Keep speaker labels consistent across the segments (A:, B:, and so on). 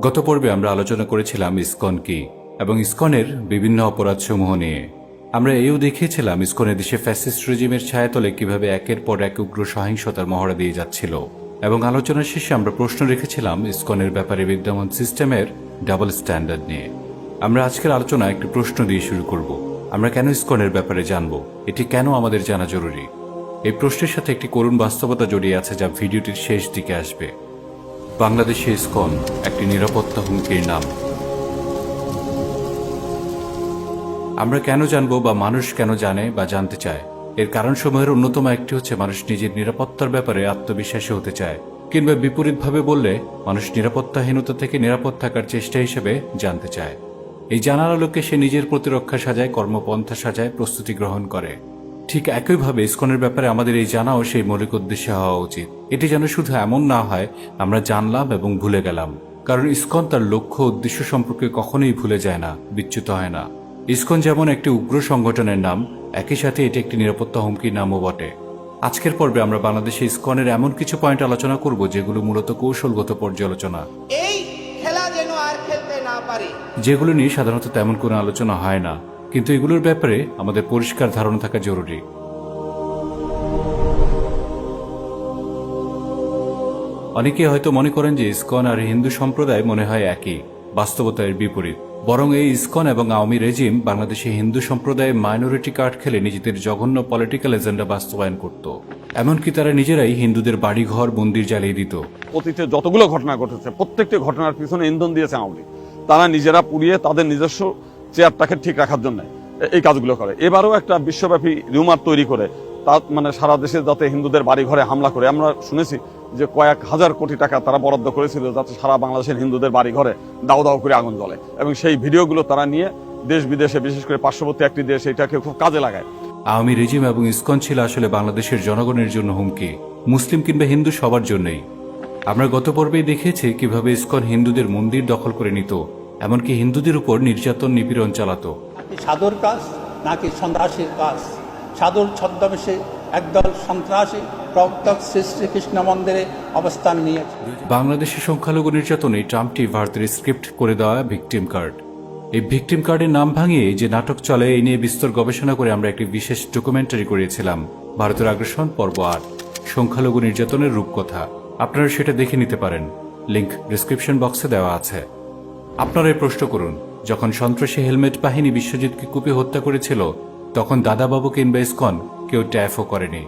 A: গত পর্বে আমরা আলোচনা করেছিলাম ইসকন কি এবং ইসকনের বিভিন্ন অপরাধসমূহ নিয়ে। আমরা এও দেখিয়েছিলাম ইসকনের দেশে ফ্যাসিস্ট রেজিমের ছায়াতলে কীভাবে একের পর এক উগ্র সহিংসতার মহড়া দিয়ে যাচ্ছিল। এবং আলোচনার শেষে আমরা প্রশ্ন রেখেছিলাম ইস্কনের ব্যাপারে বিদ্যমান সিস্টেমের ডাবল স্ট্যান্ডার্ড নিয়ে। আমরা আজকের আলোচনা একটি প্রশ্ন দিয়ে শুরু করব। আমরা কেন ইস্কনের ব্যাপারে জানব? এটি কেন আমাদের জানা জরুরি? এই প্রশ্নের সাথে একটি করুণ বাস্তবতা জড়িয়ে আছে যা ভিডিওটির শেষ দিকে আসবে। বাংলাদেশে ইসকন একটি নিরাপত্তা হুমকির নাম। আমরা কেন জানব বা মানুষ কেন জানে বা জানতে চায়? এর কারণসমূহের অন্যতম একটি হচ্ছে মানুষ নিজের নিরাপত্তার ব্যাপারে আত্মবিশ্বাসী হতে চায়, কিংবা বিপরীতভাবে বললে মানুষ নিরাপত্তাহীনতা থেকে নিরাপদ থাকার চেষ্টা হিসেবে জানতে চায়। এই জানার আলোকে সে নিজের প্রতিরক্ষা সাজায়, কর্মপন্থা সাজায়, প্রস্তুতি গ্রহণ করে। ঠিক একইভাবে ইসকনের ব্যাপারে আমাদের এই জানাও সেই মৌলিক উদ্দেশ্যে হওয়া উচিত। এটি যেন শুধু এমন না হয় আমরা জানলাম এবং ভুলে গেলাম। কারণ ইস্কন তার লক্ষ্য উদ্দেশ্য সম্পর্কে কখনোই ভুলে যায় না বিচ্যুত হয় না। ইস্কন যেমন একটি উগ্র সংগঠনের নাম একই সাথে এটি একটি নিরাপত্তা হুমকির নামও বটে। আজকের পর্বে আমরা বাংলাদেশে ইস্কনের এমন কিছু পয়েন্ট আলোচনা করব যেগুলো মূলত কৌশলগত পর্যালোচনা।
B: এই খেলা যেন আর খেলতে না পারে।
A: যেগুলো নিয়ে সাধারণত তেমন কোনো আলোচনা হয় না কিন্তু এগুলোর ব্যাপারে আমাদের পরিষ্কার ধারণা থাকা জরুরি। অনেকে হয়তো মনে করেন যে ইসকন আর হিন্দু সম্প্রদায় মনে হয় একই, বাস্তবতার বিপরীত। বরং এই ইসকন এবং আওয়ামী রেজিম বাংলাদেশে হিন্দু সম্প্রদায়ের মাইনরিটি কার্ড খেলে নিজেদের জঘন্য পলিটিক্যাল এজেন্ডা বাস্তবায়ন করত। এমনকি তারা নিজেরাই হিন্দুদের বাড়িঘর, মন্দির জ্বালিয়ে দিত।
C: অতীতে যতগুলো ঘটনা ঘটেছে, প্রত্যেকটি ঘটনার পিছনে ইন্ধন দিয়েছে আওয়ামী তারা নিজেরা পুড়িয়ে তাদের নিজস্ব চেয়ারটাকে ঠিক রাখার জন্য এই কাজগুলো করে। এবারও একটা বিশ্বব্যাপী রিউমার তৈরি করে তা মানে সারা দেশে যাতে হিন্দুদের বাড়ি ঘরে হামলা করে। আমরা শুনেছি যে কয়েক হাজার কোটি টাকা তারা বরাদ্দ করেছিল যাতে সারা বাংলাদেশের হিন্দুদের বাড়ি ঘরে দাও দাও করে আগুন জ্বলে। এবং সেই ভিডিওগুলো তারা নিয়ে দেশ বিদেশে বিশেষ করে পার্শ্ববর্তী একটি দেশ এটাকে খুব কাজে লাগায়।
A: আওয়ামী রেজিম এবং ইসকন ছিল আসলে বাংলাদেশের জনগণের জন্য হুমকি মুসলিম কিংবা হিন্দু সবার জন্যই। আমরা গত পর্বেই দেখেছি কীভাবে ইসকন হিন্দুদের মন্দির দখল করে নিত এমনকি হিন্দুদের উপর নির্যাতন নিপীড়ন চালাতো।
D: সাধুর কাজ নাকি সন্ত্রাসীর কাজ? সাধুর ছদ্মবেশে একদল সন্ত্রাসী প্রবর্তক শ্রী শ্রীকৃষ্ণ মন্দিরে অবস্থান নিয়েছে।
A: বাংলাদেশের সংখ্যালঘু নির্যাতনে ট্রাম্পটি ভারতের স্ক্রিপ্ট করে দেওয়া ভিকটিম কার্ড। এই ভিকটিম কার্ডের নাম ভাঙিয়ে যে নাটক চলে, এই নিয়ে বিস্তর গবেষণা করে আমরা একটি বিশেষ ডকুমেন্টারি করিয়েছিলাম ভারতের আগ্রাসন পর্ব আট, সংখ্যালঘু নির্যাতনের রূপকথা। আপনারা সেটা দেখে নিতে পারেন। লিংক ডিসক্রিপশন বক্সে দেওয়া আছে। আপনারা আপনারাই প্রশ্ন করুন, যখন সন্ত্রাসী হেলমেট বাহিনী বিশ্বজিৎকে কুপি হত্যা করেছিল, তখন দাদাবাবু কিংবা ইসকন কেউ ট্যাফও করেনি।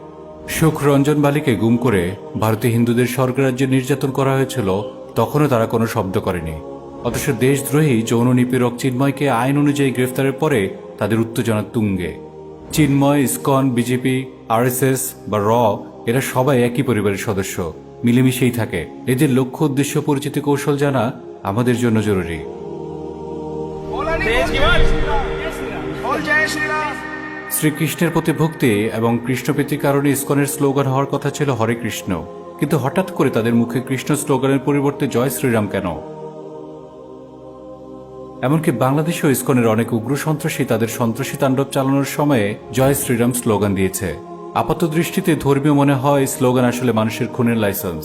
A: সুখ রঞ্জন বালিকে গুম করে ভারতীয় হিন্দুদের স্বর্গরাজ্যে নির্যাতন করা হয়েছিল, তখনও তারা কোনো শব্দ করেনি। অথচ দেশদ্রোহী যৌন নিপীড়ক চিন্ময়কে আইন অনুযায়ী গ্রেফতারের পরে তাদের উত্তেজনা তুঙ্গে। চিন্ময়, ইসকন, বিজেপি, আরএসএস বা র, এরা সবাই একই পরিবারের সদস্য, মিলেমিশেই থাকে। এদের লক্ষ্য, উদ্দেশ্য, পরিচিতি কৌশল জানা আমাদের জন্য জরুরি। শ্রীকৃষ্ণের প্রতি ভক্তি এবং কৃষ্ণপ্রীতির কারণে ইসকনের স্লোগান হওয়ার কথা ছিল হরে কৃষ্ণ। কিন্তু হঠাৎ করে তাদের মুখে কৃষ্ণ স্লোগানের পরিবর্তে জয় শ্রীরাম কেন? এমনকি বাংলাদেশেও ইসকনের অনেক উগ্র সন্ত্রাসী তাদের সন্ত্রাসী তাণ্ডব চালানোর সময়ে জয় শ্রীরাম স্লোগান দিয়েছে। আপাত দৃষ্টিতে ধর্মীয় মনে হয় স্লোগান আসলে মানুষের খুনের লাইসেন্স।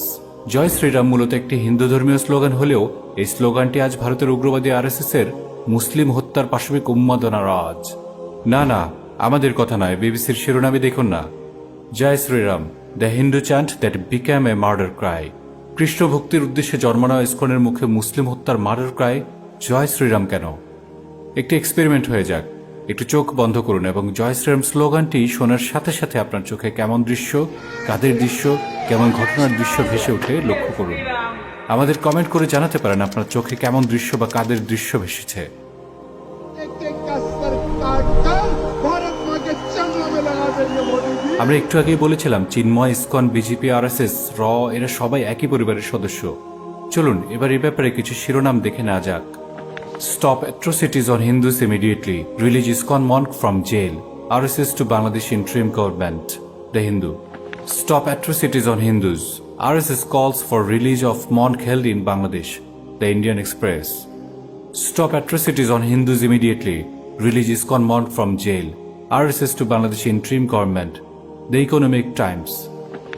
A: জয় শ্রীরাম মূলত একটি হিন্দু ধর্মীয় স্লোগান হলেও এই স্লোগানটি আজ ভারতের উগ্রবাদী আরএসএস এর মুসলিম হত্যার পাশবিক উন্মাদনার আজ না না আমাদের কথা নয়, বিবিসির শিরোনামে দেখুন না। Jai Shriram, the Hindu chant that became a murder cry. Krishna ভক্তির উদ্দেশ্যে জন্মানো ইস্কনের মুখে মুসলিম হত্যার মার্ডার ক্রাই, জয় শ্রীরাম কেন? একটি এক্সপেরিমেন্ট হয়ে যাক। একটু চোখ বন্ধ করুন এবং জয় শ্রীরাম স্লোগানটি শোনার সাথে সাথে আপনার চোখে কেমন দৃশ্য, কাদের দৃশ্য, কেমন ঘটনার দৃশ্য ভেসে উঠে লক্ষ্য করুন। আমাদের কমেন্ট করে জানাতে পারেন আপনার চোখে কেমন দৃশ্য বা কাদের দৃশ্য ভেসেছে। আমরা একটু আগেই বলেছিলাম, চিন্ময়, ইসকন, বিজেপি, আরএসএস, র, এরা সবাই একই পরিবারের সদস্য। চলুন, এবার এ ব্যাপারে কিছু শিরোনাম দেখে নেওয়া যাক। Stop atrocities on Hindus immediately release ISKCON monk from jail RSS to Bangladesh interim government the Hindu stop atrocities on Hindus RSS calls for release of monk held in Bangladesh the Indian Express Stop atrocities on Hindus immediately. Release ISKCON Monk from jail. RSS to Bangladesh interim government. The Economic Times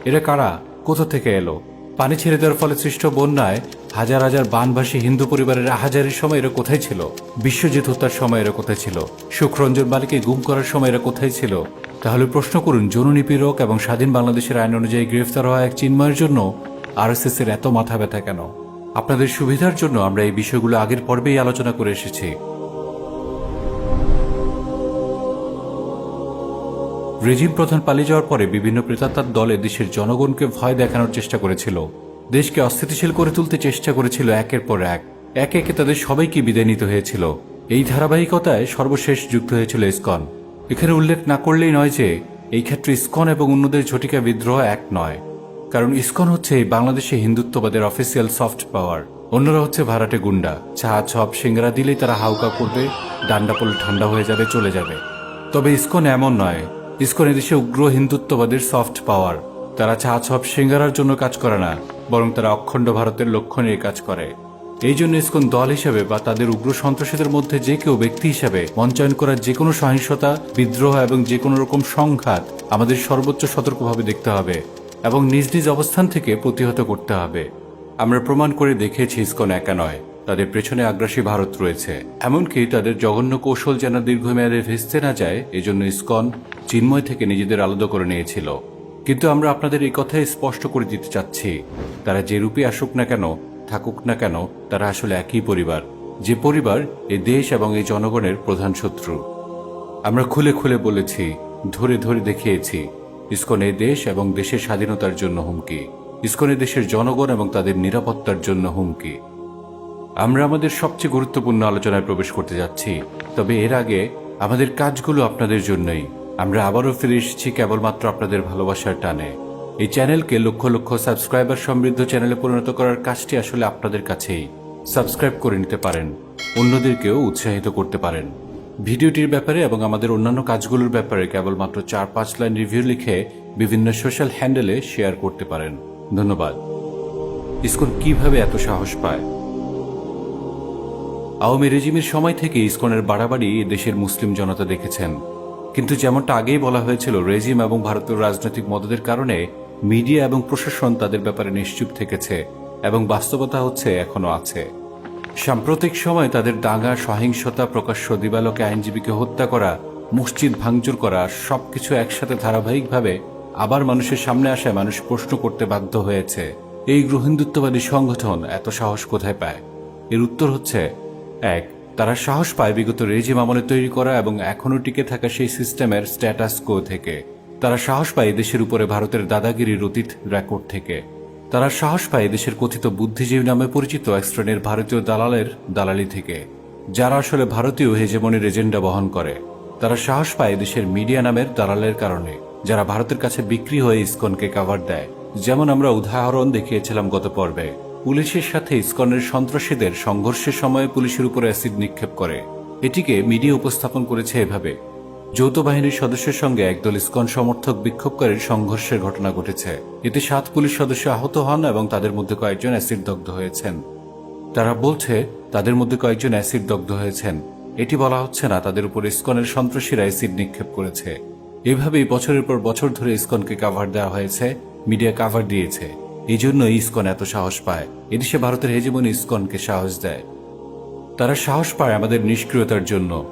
A: এরা কারা? কোথা থেকে এলো? পানি ছেড়ে দেওয়ার ফলে সৃষ্ট বন্যায় হাজার হাজার বানভাসী হিন্দু পরিবারের আহাজারির সময় এরা কোথায় ছিল? বিশ্বজিৎ হত্যার সময় এরা কোথায় ছিল? সুখরঞ্জন বালিকে গুম করার সময় এরা কোথায় ছিল? তাহলে প্রশ্ন করুন যৌন পীড়ক এবং স্বাধীন বাংলাদেশের আইন অনুযায়ী গ্রেফতার হওয়া এক চিন্ময়ের জন্য আরএসএস এর এত মাথা ব্যথা কেন? আপনাদের সুবিধার জন্য আমরা এই বিষয়গুলো আগের পর্বেই আলোচনা করে এসেছি। রেজিম প্রধান পালিয়ে যাওয়ার পরে বিভিন্ন প্রেতাত্মার দলে দেশের জনগণকে ভয় দেখানোর চেষ্টা করেছিল। দেশকে অস্থিতিশীল করে তুলতে চেষ্টা করেছিল একের পর এক। একে একে তাদের সবাইকে বিদায় নিতে হয়েছিল। এই ধারাবাহিকতায় সর্বশেষ যুক্ত হয়েছিল ইসকন। এখানে উল্লেখ না করলেই নয় যে, এই ক্ষেত্রে ইসকন এবং অন্যদের ঝটিকা বিদ্রোহ এক নয়। কারণ ইসকন হচ্ছে বাংলাদেশে হিন্দুত্ববাদের অফিসিয়াল সফট পাওয়ার অন্যরা হচ্ছে ভাড়াটে গুন্ডা। চা ছপ সিঙ্গারা দিলেই তারা হাউকা করবে ডান্ডা ঠান্ডা হয়ে যাবে, চলে যাবে। তবে ইসকন এমন নয়। ইসকন এদেশে উগ্র হিন্দুত্ববাদের সফট পাওয়ার তারা চা ছপ সিঙ্গারার জন্য কাজ করে না, বরং তারা অখণ্ড ভারতের লক্ষ্য নিয়ে কাজ করে। এই জন্য ইসকন দল হিসেবে বা তাদের উগ্র সন্ত্রাসীদের মধ্যে যে কেউ ব্যক্তি হিসেবে মঞ্চায়ন করার যে কোনো সহিংসতা, বিদ্রোহ এবং যে কোনো রকম সংঘাত আমাদের সর্বোচ্চ সতর্কভাবে দেখতে হবে এবং নিজ নিজ অবস্থান থেকে প্রতিহত করতে হবে। আমরা প্রমাণ করে দেখিয়েছি ইসকন একা নয়। তাদের পেছনে আগ্রাসী ভারত রয়েছে। এমনকি তাদের জঘন্য কৌশল যেন দীর্ঘমেয়াদে ভেস্তে না যায়, এজন্য ইসকন চিন্ময় থেকে নিজেদের আলাদা করে নিয়েছিল। কিন্তু আমরা আপনাদের এই কথাই স্পষ্ট করে দিতে চাচ্ছি। তারা যে রূপে আসুক না কেন, থাকুক না কেন, তারা আসলে একই পরিবার। যে পরিবার এ দেশ এবং এই জনগণের প্রধান শত্রু। আমরা খুলে খুলে বলেছি, ধরে ধরে দেখিয়েছি, ইস্কন এ দেশ এবং দেশের স্বাধীনতার জন্য হুমকি। ইসকন দেশের জনগণ এবং তাদের নিরাপত্তার জন্য হুমকি। আমরা আমাদের সবচেয়ে গুরুত্বপূর্ণ আলোচনায় প্রবেশ করতে যাচ্ছি। তবে এর আগে আমাদের কাজগুলো আপনাদের জন্যই। আমরা আবারও ফিরে এসেছি কেবলমাত্র আপনাদের ভালোবাসার টানে। এই চ্যানেলকে লক্ষ লক্ষ সাবস্ক্রাইবার সমৃদ্ধ চ্যানেলে পরিণত করার কাজটি আসলে আপনাদের কাছেই। সাবস্ক্রাইব করে নিতে পারেন, অন্যদেরকেও উৎসাহিত করতে পারেন। ভিডিওটির ব্যাপারে এবং আমাদের অন্যান্য কাজগুলোর ব্যাপারে কেবলমাত্র চার পাঁচ লাইন রিভিউ লিখে বিভিন্ন সোশ্যাল হ্যান্ডেলে শেয়ার করতে পারেন। ধন্যবাদ। ইসকন কীভাবে এত সাহস পায়? আওয়ামী রেজিমের সময় থেকে ইসকনের বাড়াবাড়ি দেশের মুসলিম জনতা দেখেছেন। কিন্তু যেমনটা আগেই বলা হয়েছিল, রেজিম এবং ভারতের রাজনৈতিক মদদের কারণে মিডিয়া এবং প্রশাসন তাদের ব্যাপারে নিশ্চুপ থেকেছে এবং বাস্তবতা হচ্ছে এখনও আছে। সাম্প্রতিক সময় তাদের দাঙ্গা, সহিংসতা, প্রকাশ্য দিবালোকে আইনজীবীকে হত্যা করা, মসজিদ ভাঙচুর করা, সবকিছু একসাথে ধারাবাহিকভাবে আবার মানুষের সামনে আসায় মানুষ প্রশ্ন করতে বাধ্য হয়েছে। এই গ্রহিন্দুত্ববাদী সংগঠন এত সাহস কোথায় পায়? এর উত্তর হচ্ছে এক, তারা সাহস পায় বিগত রেজিম আমলে তৈরি করা এবং এখনও টিকে থাকা সেই সিস্টেমের স্ট্যাটাস কো থেকে। তারা সাহস পায় দেশের উপরে ভারতের দাদাগিরির অতীত রেকর্ড থেকে। তারা সাহস পায় দেশের কথিত বুদ্ধিজীবী নামে পরিচিত এক শ্রেণির ভারতীয় দালালের দালালি থেকে। যারা আসলে ভারতীয় হেজেমনির এজেন্ডা বহন করে। তারা সাহস পায় দেশের মিডিয়া নামের দালালের কারণে। যারা ভারতের কাছে বিক্রি হয়ে ইসকনকে কাভার দেয়। যেমন আমরা উদাহরণ দেখিয়েছিলাম গত পর্বে। পুলিশের সাথে ইস্কনের সন্ত্রাসীদের সংঘর্ষের সময় পুলিশের উপর অ্যাসিড নিক্ষেপ করে। এটিকে মিডিয়া উপস্থাপন করেছে এভাবে। যৌথ বাহিনীর সদস্যের সঙ্গে একদল ইসকন সমর্থক বিক্ষোভকারীর সংঘর্ষের ঘটনা ঘটেছে। এতে সাত পুলিশ সদস্য আহত হন এবং তাদের মধ্যে কয়েকজন অ্যাসিড দগ্ধ হয়েছেন। তারা বলছে, তাদের মধ্যে কয়েকজন অ্যাসিড দগ্ধ হয়েছেন। এটি বলা হচ্ছে না, তাদের উপর ইসকনের সন্ত্রাসীরা অ্যাসিড নিক্ষেপ করেছে। এভাবেই বছরের পর বছর ধরে ইসকনকে কাভার দেওয়া হয়েছে, মিডিয়া কাভার দিয়েছে। এই জন্য ইসকন এত সাহস পায়। এদেশে ভারতের হেজিমনি ইসকনকে সাহস দেয়। তারা সাহস পায় আমাদের নিষ্ক্রিয়তার জন্য।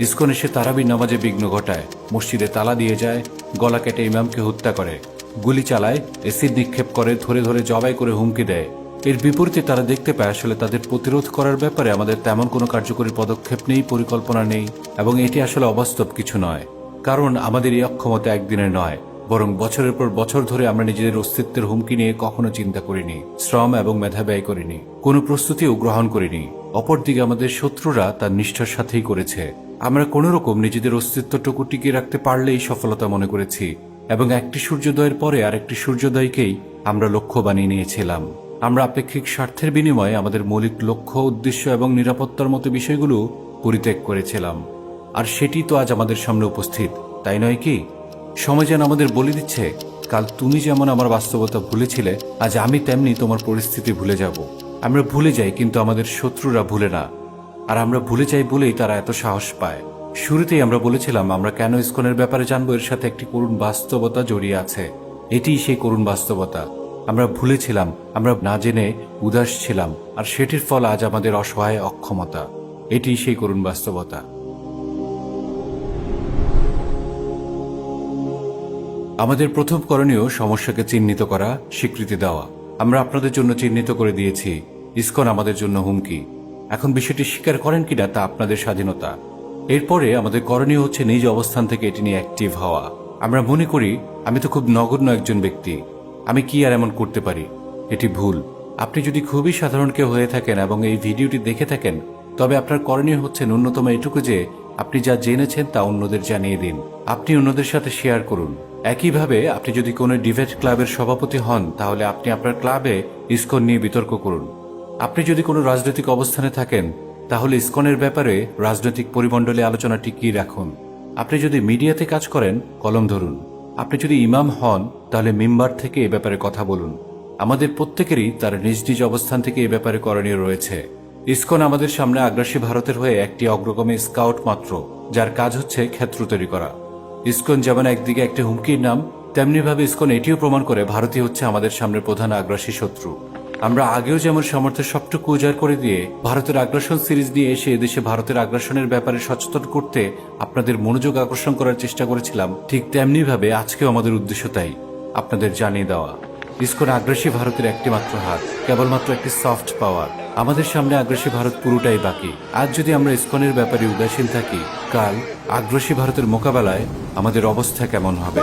A: ইসকন এসে তারাবি নামাজে বিঘ্ন ঘটায়। মসজিদে তালা দিয়ে যায়, গলা কেটে ইমামকে হত্যা করে। গুলি চালায়, এসিড নিক্ষেপ করে, ধরে ধরে জবাই করে হুমকি দেয়। এর বিপরীতে তারা দেখতে পায়, আসলে তাদের প্রতিরোধ করার ব্যাপারে আমাদের তেমন কোনো কার্যকরী পদক্ষেপ নেই, পরিকল্পনা নেই, এবং এটি আসলে অবাস্তব কিছু নয়। কারণ আমাদের এই অক্ষমতা একদিনের নয়। বরং বছরের পর বছর ধরে আমরা নিজেদের অস্তিত্বের হুমকি নিয়ে কখনো চিন্তা করিনি, শ্রম এবং মেধা ব্যয় করিনি, কোনো প্রস্তুতিও গ্রহণ করিনি। অপরদিকে আমাদের শত্রুরা তার নিষ্ঠার সাথেই করেছে। আমরা কোনো রকম নিজেদের অস্তিত্বটুকু টিকিয়ে রাখতে পারলেই সফলতা মনে করেছি এবং একটি সূর্যোদয়ের পরে আরেকটি সূর্যোদয়কেই আমরা লক্ষ্য বানিয়ে নিয়েছিলাম। আমরা আপেক্ষিক স্বার্থের বিনিময়ে আমাদের মৌলিক লক্ষ্য, উদ্দেশ্য এবং নিরাপত্তার মতো বিষয়গুলো পরিত্যাগ করেছিলাম। আর সেটি তো আজ আমাদের সামনে উপস্থিত, তাই নয় কি? সময় যেন আমাদের বলে দিচ্ছে, কাল তুমি যেমন আমার বাস্তবতা ভুলেছিলে, আজ আমি তেমনি তোমার পরিস্থিতি ভুলে যাব। আমরা ভুলে যাই, কিন্তু আমাদের শত্রুরা ভুলে না। আর আমরা ভুলে যাই বলেই তারা এত সাহস পায়। শুরুতেই আমরা বলেছিলাম, আমরা কেন ইস্কনের ব্যাপারে জানব, এর সাথে একটি করুণ বাস্তবতা জড়িয়ে আছে। এটিই সেই করুণ বাস্তবতা। আমরা ভুলেছিলাম, আমরা না জেনে উদাস ছিলাম, আর সেটির ফল আজ আমাদের অসহায় অক্ষমতা। এটি সেই করুণ বাস্তবতা। আমাদের প্রথম করণীয় সমস্যাকে চিহ্নিত করা, স্বীকৃতি দেওয়া। আমরা আপনাদের জন্য চিহ্নিত করে দিয়েছি, ইসকন আমাদের জন্য হুমকি। এখন বিষয়টি স্বীকার করেন কিনা তা আপনাদের স্বাধীনতা। এরপরে আমাদের করণীয় হচ্ছে নিজ অবস্থান থেকে এটি নিয়ে অ্যাক্টিভ হওয়া। আমরা মনে করি, আমি তো খুব নগণ্য একজন ব্যক্তি। আমি কি আর এমন করতে পারি? এটি ভুল। আপনি যদি খুবই সাধারণ কেউ হয়ে থাকেন এবং এই ভিডিওটি দেখে থাকেন, তবে আপনার করণীয় হচ্ছে ন্যূনতম এটুকু যে, আপনি যা জেনেছেন তা অন্যদের জানিয়ে দিন। আপনি অন্যদের সাথে শেয়ার করুন। একইভাবে আপনি যদি কোনো ডিবেট ক্লাবের সভাপতি হন, তাহলে আপনি আপনার ক্লাবে ইস্কন নিয়ে বিতর্ক করুন। আপনি যদি কোনো রাজনৈতিক অবস্থানে থাকেন, তাহলে ইস্কনের ব্যাপারে রাজনৈতিক পরিমণ্ডলে আলোচনা টিকিয়ে রাখুন। আপনি যদি মিডিয়াতে কাজ করেন, কলম ধরুন। আপনি যদি ইমাম হন, তাহলে মিম্বার থেকে এ ব্যাপারে কথা বলুন। আমাদের প্রত্যেকেরই তার নিজ নিজ অবস্থান থেকে এ ব্যাপারে করণীয় রয়েছে। ইস্কন আমাদের সামনে আগ্রাসী ভারতের হয়ে একটি অগ্রগামী স্কাউট মাত্র, যার কাজ হচ্ছে ক্ষেত্র তৈরি করা। ইসকন যেমন একদিকে একটি হুমকির নাম, তেমনিভাবে ইসকন এটিও প্রমাণ করে ভারতই হচ্ছে আমাদের সামনে প্রধান আগ্রাসী শত্রু। আমরা আগেও যেমন সামর্থ্যের সবটুকু উজাড় করে দিয়ে ভারতের আগ্রাসন সিরিজ নিয়ে এসে এদেশে ভারতের আগ্রাসনের ব্যাপারে সচেতন করতে আপনাদের মনোযোগ আকর্ষণ করার চেষ্টা করেছিলাম, ঠিক তেমনিভাবে আজকেও আমাদের উদ্দেশ্য তাই। আপনাদের জানিয়ে দেওয়া। ইস্কন আগ্রাসী ভারতের একটিমাত্র হাত, কেবলমাত্র একটি সফট পাওয়ার আমাদের সামনে আগ্রাসী ভারত পুরোটাই বাকি। আজ যদি আমরা ইস্কনের ব্যাপারে উদাসীন থাকি, কাল আগ্রাসী ভারতের মোকাবেলায় আমাদের অবস্থা কেমন হবে?